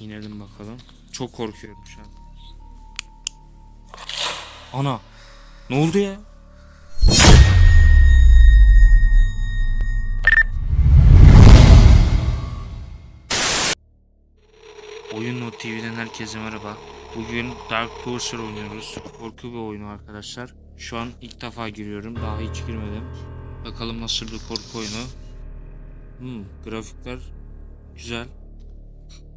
İnelim bakalım. Çok korkuyorum şu an. Ana. Ne oldu ya? Oyun Not TV'den herkese merhaba. Bugün Dark Pursuer oynuyoruz. Korku bir oyunu arkadaşlar. Şu an ilk defa giriyorum. Daha hiç girmedim. Bakalım nasıl bir korku oyunu. Hmm, grafikler güzel.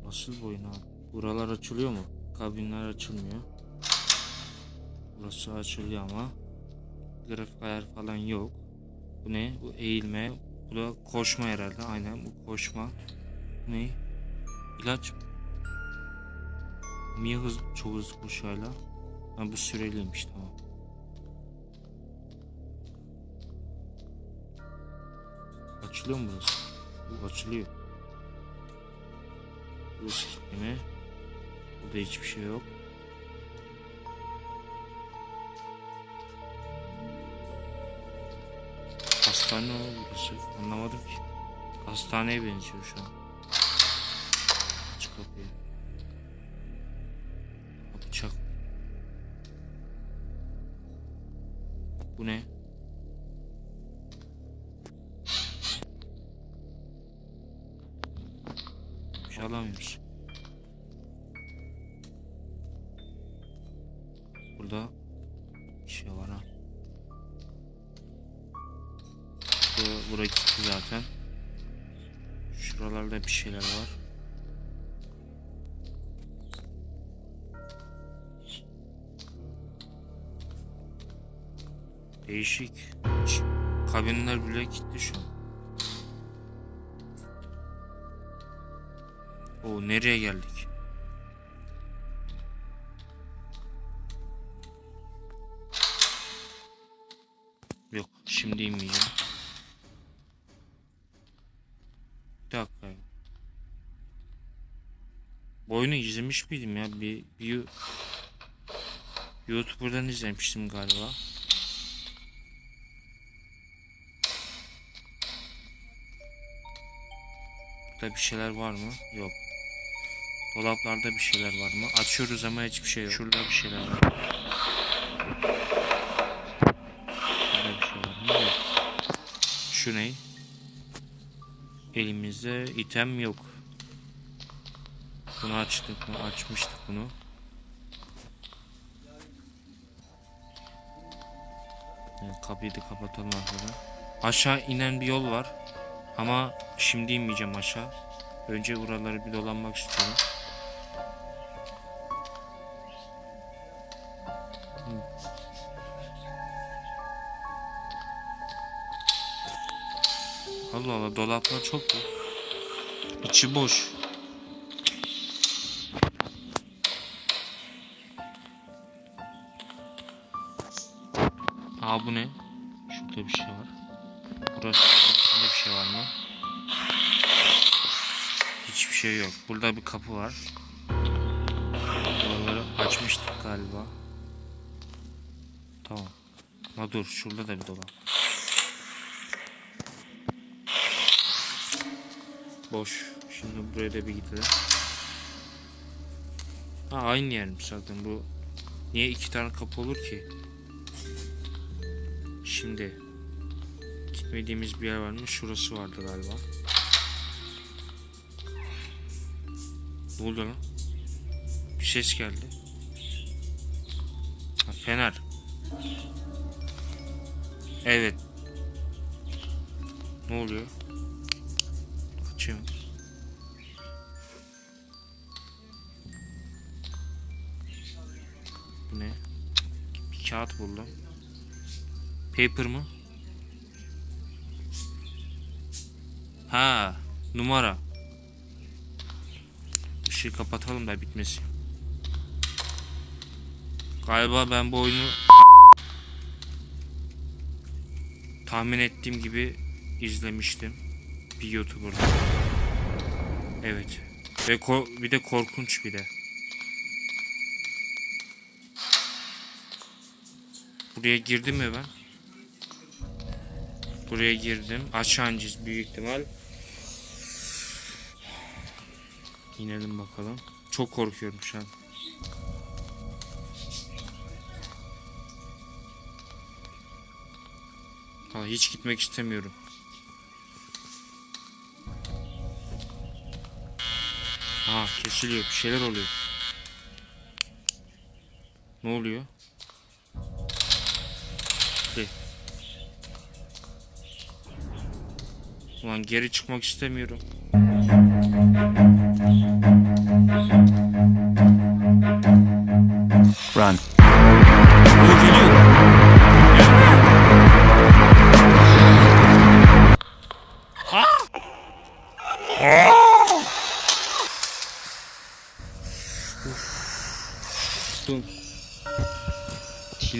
Nasıl bir oyun abi? Buralar açılıyor mu? Kabinler açılmıyor. Burası açılıyor ama. Grafik ayar falan yok. Bu ne? Bu eğilme. Bu da koşma herhalde. Aynen bu koşma. Bu ne? İlaç? Niye hız, çok hızlı koşuyor hala? Ha bu süreliymiş tamam. Açılıyor mu burası? Bu açılıyor. Burası kilitleme. Burada hiçbir şey yok. Hastane o burası. Anlamadım ki. Hastaneye benziyor şu an. Aç kapıyı. Şey alamıyoruz. Burada bir şey var ha. Bu, bura gitti zaten. Şuralarda bir şeyler var. Değişik. Kabinler bile gitti şu an. O nereye geldik? Yok şimdi inmeyeceğim. Bir dakika. Bu oyunu izlemiş miydim ya? Bir, bir YouTuber'dan izlemiştim galiba. Burada bir şeyler var mı? Yok. Dolaplarda bir şeyler var mı? Açıyoruz ama hiçbir şey yok. Şurada bir şeyler var. Burada bir şey var mı? Yok. Şu ne? Elimizde item yok. Bunu açtık mı? Açmıştık bunu. Evet, kapıyı da kapatalım arkadan. Aşağı inen bir yol var. Ama şimdi inmeyeceğim aşağı. Önce buraları bir dolanmak istiyorum. Allah dolaplar çok bu. İçi boş. Aa bu ne? Şurada bir şey var. Burası burasında bir şey var mı? Hiçbir şey yok. Burada bir kapı var. Buraları açmıştık galiba. Tamam. Ha dur şurada da bir dolap. Boş. Şimdi buraya da bir gidelim. Ha aynı yermiş zaten bu. Niye iki tane kapı olur ki? Şimdi gitmediğimiz bir yer var mı? Şurası vardı galiba. Ne oldu? Bir ses geldi. Ha, fener. Evet. Ne oluyor? Açayım. Bu ne? Bir kağıt buldum. Paper mı? Ha, numara. Işığı kapatalım da bitmesin. Galiba ben bu oyunu tahmin ettiğim gibi izlemiştim bir YouTuber'da. Evet. Ve bir de korkunç bir de. Buraya girdim mi ben? Buraya girdim. İneceğiz büyük ihtimal. İnelim bakalım. Çok korkuyorum şu an. Ha, hiç gitmek istemiyorum. Ha kesiliyor. Bir şeyler oluyor. Ne oluyor? Şey. Ulan geri çıkmak istemiyorum. Run. O geliyor. Ha! Uf.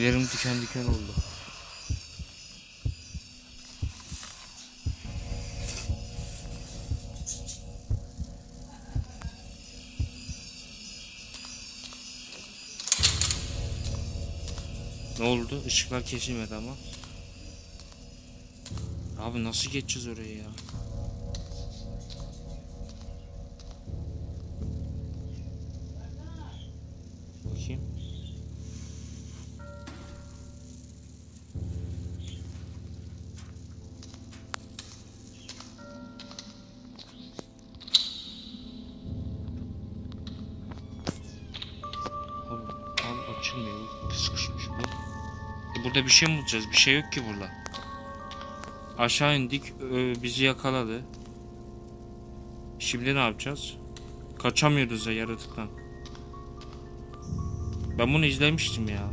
Tüylerim diken diken oldu. Ne oldu? Işıklar kesilmedi ama. Abi nasıl geçeceğiz oraya ya? Burada bir şey mi bulacağız? Bir şey yok ki burada. Aşağı indik. ö, bizi yakaladı. Şimdi ne yapacağız? Kaçamıyoruz ya yaratıktan. Ben bunu izlemiştim ya.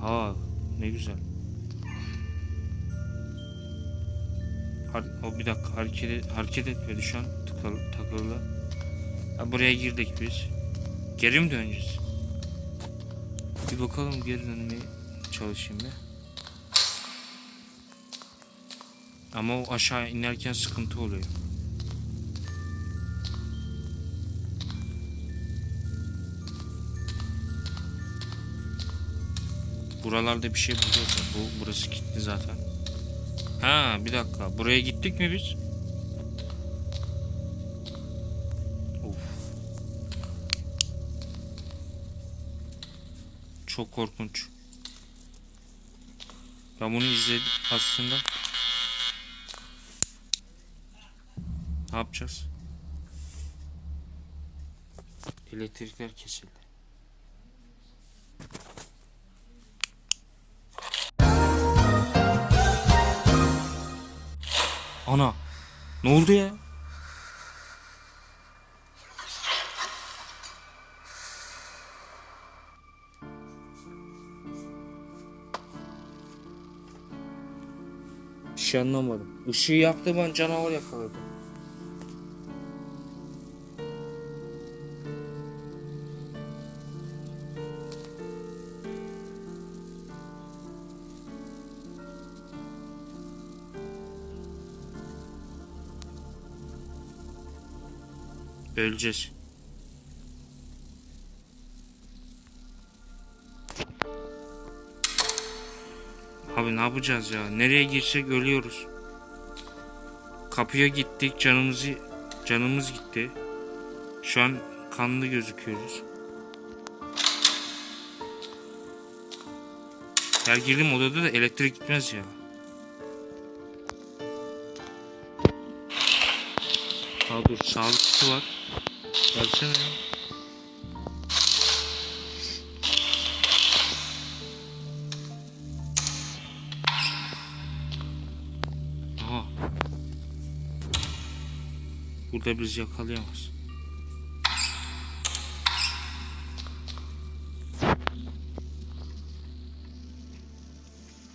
Ha, ne güzel. Har o bir dakika hareket hareket etmedi şu an tıkalı, takılı. Ha, buraya girdik biz. Geri mi döneceğiz? Bir bakalım geri dönmeye çalışayım bir. Ama o aşağı inerken sıkıntı oluyor. Buralarda bir şey bulacağız. Bu burası gitti zaten. Ha bir dakika. Buraya gittik mi biz? Çok korkunç. Ben bunu izledim aslında. Ne yapacağız? Elektrikler kesildi. Ana. Ne oldu ya? Şey anlamadım. Işığı yaktı ben canavar yakaladı. Öleceğiz. Abi ne yapacağız ya? Nereye girsek ölüyoruz. Kapıya gittik canımızı canımız gitti. Şu an kanlı gözüküyoruz. Her girdiğim odada da elektrik gitmez ya. Aa dur sağlık var. Versene ya. Burada biz yakalayamaz.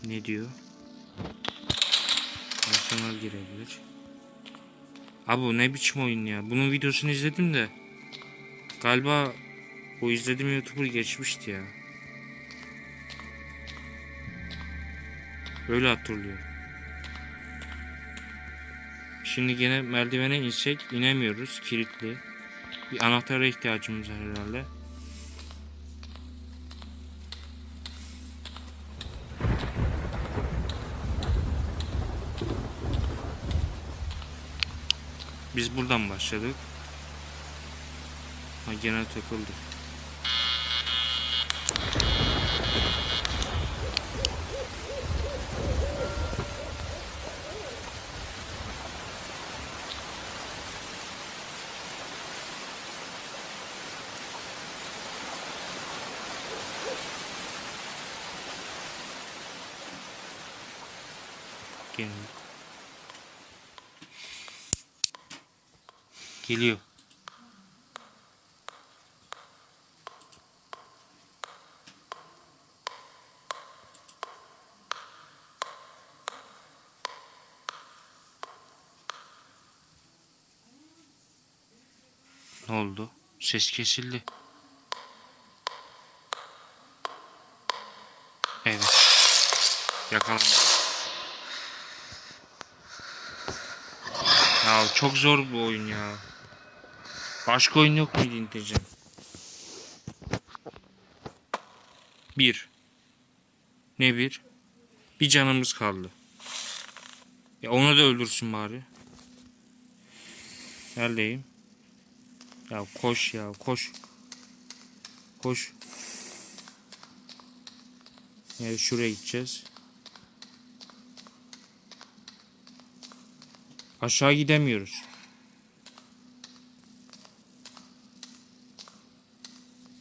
Ne diyor? Personel girebilir. Abi bu ne biçim oyun ya? Bunun videosunu izledim de. Galiba o izlediğim YouTuber geçmişti ya. Öyle hatırlıyorum. Şimdi yine merdivene insek inemiyoruz. Kilitli. Bir anahtara ihtiyacımız var herhalde. Biz buradan başladık. Ha gene takıldık. Gene. Geliyor. Ne oldu? Ses kesildi. Evet. Yakalandı. Ya çok zor bu oyun ya. Başka oyun yok muydu indireceğim? Bir. Ne bir? Bir canımız kaldı. Ya onu da öldürsün bari. Neredeyim? Ya koş ya koş. Koş. Ya şuraya gideceğiz. Aşağı gidemiyoruz.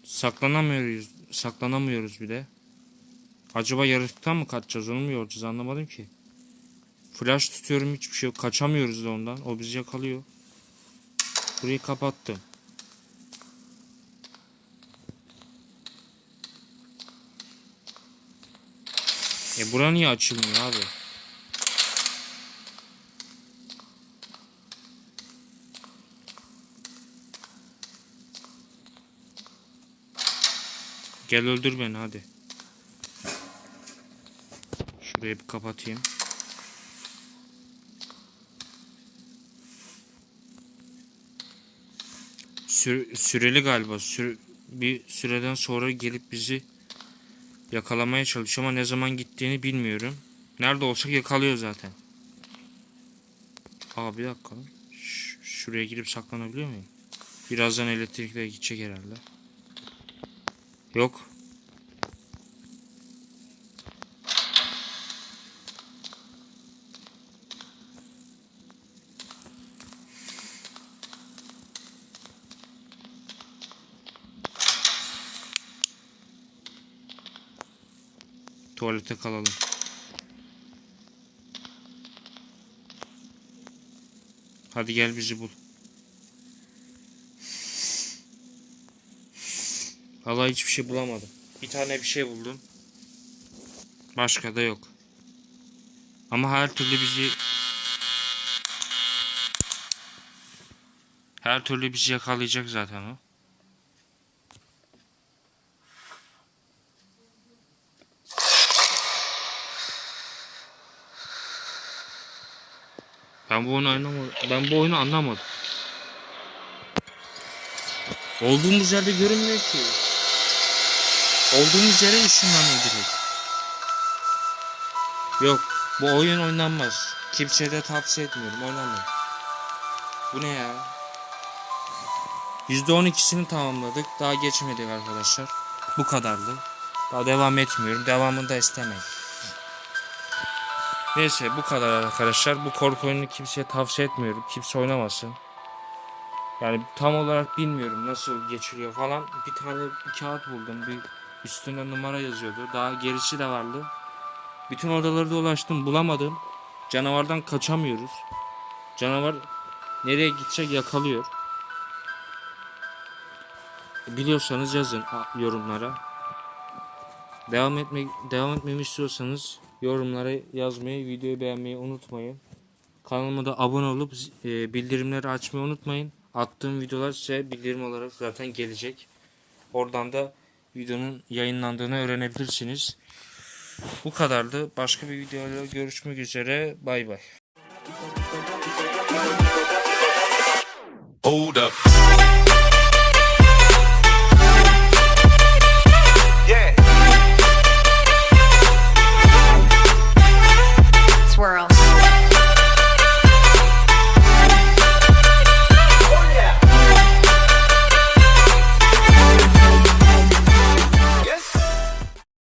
Saklanamıyoruz. Saklanamıyoruz bir de. Acaba yaratıktan mı kaçacağız onu mu yoracağız anlamadım ki. Flash tutuyorum hiçbir şey yok. Kaçamıyoruz da ondan. O bizi yakalıyor. Burayı kapattım. E bura niye açılmıyor abi? Gel öldür beni hadi. Şurayı bir kapatayım. Sür- süreli galiba. Sür- bir süreden sonra gelip bizi yakalamaya çalışıyor ama ne zaman gittiğini bilmiyorum. Nerede olsak yakalıyor zaten. Aa bir dakika. Ş- şuraya girip saklanabiliyor muyum? Birazdan elektrikle gidecek herhalde. Yok. Tuvalete kalalım. Hadi gel bizi bul. Vallahi hiçbir şey bulamadım. Bir tane bir şey buldum. Başka da yok. Ama her türlü bizi her türlü bizi yakalayacak zaten o. Ben bu oyunu anlamadım. Ben bu oyunu anlamadım. Olduğumuz yerde görünmüyor ki. Olduğumuz yere ışınlanıyor direkt. Yok. Bu oyun oynanmaz. Kimseye de tavsiye etmiyorum. Oynamayın. Bu ne ya? %12'sini tamamladık. Daha geçmedik arkadaşlar. Bu kadardı. Daha devam etmiyorum. Devamını da istemeyin. Neyse bu kadar arkadaşlar. Bu korku oyununu kimseye tavsiye etmiyorum. Kimse oynamasın. Yani tam olarak bilmiyorum nasıl geçiriyor falan. Bir tane bir kağıt buldum. Bir üstünde numara yazıyordu. Daha gerisi de vardı. Bütün odaları dolaştım bulamadım. Canavardan kaçamıyoruz. Canavar nereye gidecek yakalıyor. Biliyorsanız yazın yorumlara. Devam etmek devam etmemi istiyorsanız yorumlara yazmayı, videoyu beğenmeyi unutmayın. Kanalıma da abone olup e, bildirimleri açmayı unutmayın. Attığım videolar size bildirim olarak zaten gelecek. Oradan da videonun yayınlandığını öğrenebilirsiniz. Bu kadardı. Başka bir videoyla görüşmek üzere. Bay bay. Hold up.